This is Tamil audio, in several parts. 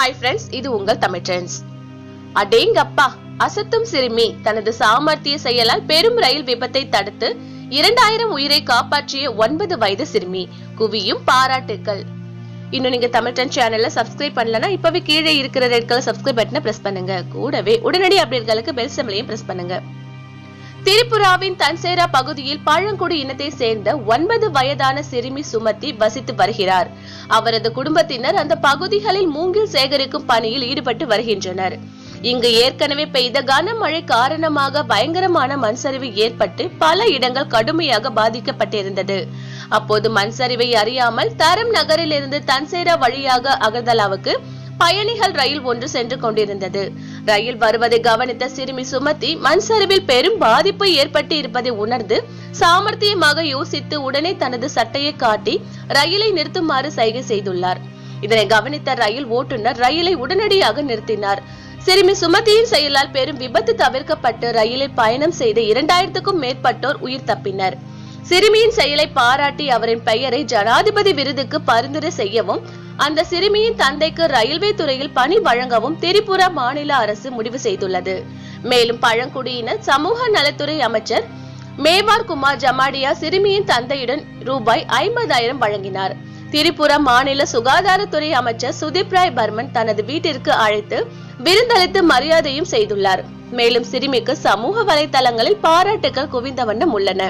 ஹாய் ஃப்ரெண்ட்ஸ் இது உங்கள் தமிழ் ட்ரெண்ட்ஸ் அடேங்கப்பா அசத்தும் சிறுமி. தனது சாமர்த்திய செயலால் பெரும் ரயில் விபத்தை தடுத்து இரண்டாயிரம் உயிரை காப்பாற்றிய ஒன்பது வயது சிறுமி. குவியும் பாராட்டுக்கள். இன்னும் நீங்க தமிழ் ட்ரெண்ட் சேனல்ல சப்ஸ்கிரைப் பண்ணலனா இப்பவே கீழே இருக்கிற ரெட் கலர் சப்ஸ்கிரைப் பட்டனை பிரஸ் பண்ணுங்க. கூடவே உடனடி அப்டேட்களுக்கு பெல் சிம்பலையும் பிரஸ் பண்ணுங்க. திரிபுராவின் தன்சேரா பகுதியில் பழங்குடி இனத்தை சேர்ந்த ஒன்பது வயதான சிறுமி சுமத்தி வசித்து வருகிறார். அவரது குடும்பத்தினர் அந்த பகுதிகளில் மூங்கில் சேகரிக்கும் பணியில் ஈடுபட்டு வருகின்றனர். இங்கு ஏற்கனவே பெய்த கனமழை காரணமாக பயங்கரமான மண்சரிவு ஏற்பட்டு பல இடங்கள் கடுமையாக பாதிக்கப்பட்டிருந்தது. அப்போது மண் சரிவை அறியாமல் தரம் நகரிலிருந்து தன்சேரா வழியாக அகர்தலாவுக்கு பயணிகள் ரயில் ஒன்று சென்று கொண்டிருந்தது. ரயில் வருவதை கவனித்த சிறுமி சுமதி மண் சரிவில் பெரும் பாதிப்பு ஏற்பட்டு இருப்பதை உணர்ந்து சாமர்த்தியமாக யோசித்து உடனே தனது சட்டையை காட்டி ரயிலை நிறுத்துமாறு சைகை செய்துள்ளார். இதனை கவனித்த ரயில் ஓட்டுநர் ரயிலை உடனடியாக நிறுத்தினார். சிறுமி சுமதியின் செயலால் பெரும் விபத்து தவிர்க்கப்பட்டு ரயிலில் பயணம் செய்த இரண்டாயிரத்துக்கும் மேற்பட்டோர் உயிர் தப்பினர். சிறுமியின் செயலை பாராட்டி அவரின் பெயரை ஜனாதிபதி விருதுக்கு பரிந்துரை செய்யவும் அந்த சிறுமியின் தந்தைக்கு ரயில்வே துறையில் பணி வழங்கவும் திரிபுரா மாநில அரசு முடிவு செய்துள்ளது. மேலும் பழங்குடியினர் சமூக நலத்துறை அமைச்சர் மேவார் குமார் ஜமாடியா சிறுமியின் தந்தையுடன் ரூபாய் ஐம்பதாயிரம் வழங்கினார். திரிபுரா மாநில சுகாதாரத்துறை அமைச்சர் சுதீப் ராய் பர்மன் தனது வீட்டிற்கு அழைத்து விருந்தளித்து மரியாதையும் செய்துள்ளார். மேலும் சிறுமிக்கு சமூக வலைதளங்களில் பாராட்டுகள் குவிந்த வண்ணம் உள்ளன.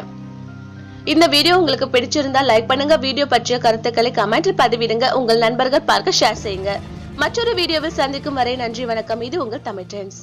இந்த வீடியோ உங்களுக்கு பிடிச்சிருந்தா லைக் பண்ணுங்க. வீடியோ பற்றிய கருத்துக்களை கமெண்ட்ல பதிவிடுங்க. உங்கள் நண்பர்கள் பார்க்க ஷேர் செய்யுங்க. மற்றொரு வீடியோவில் சந்திக்கும் வரை நன்றி வணக்கம். இது உங்கள் தமிழ் ட்ரெண்ட்ஸ்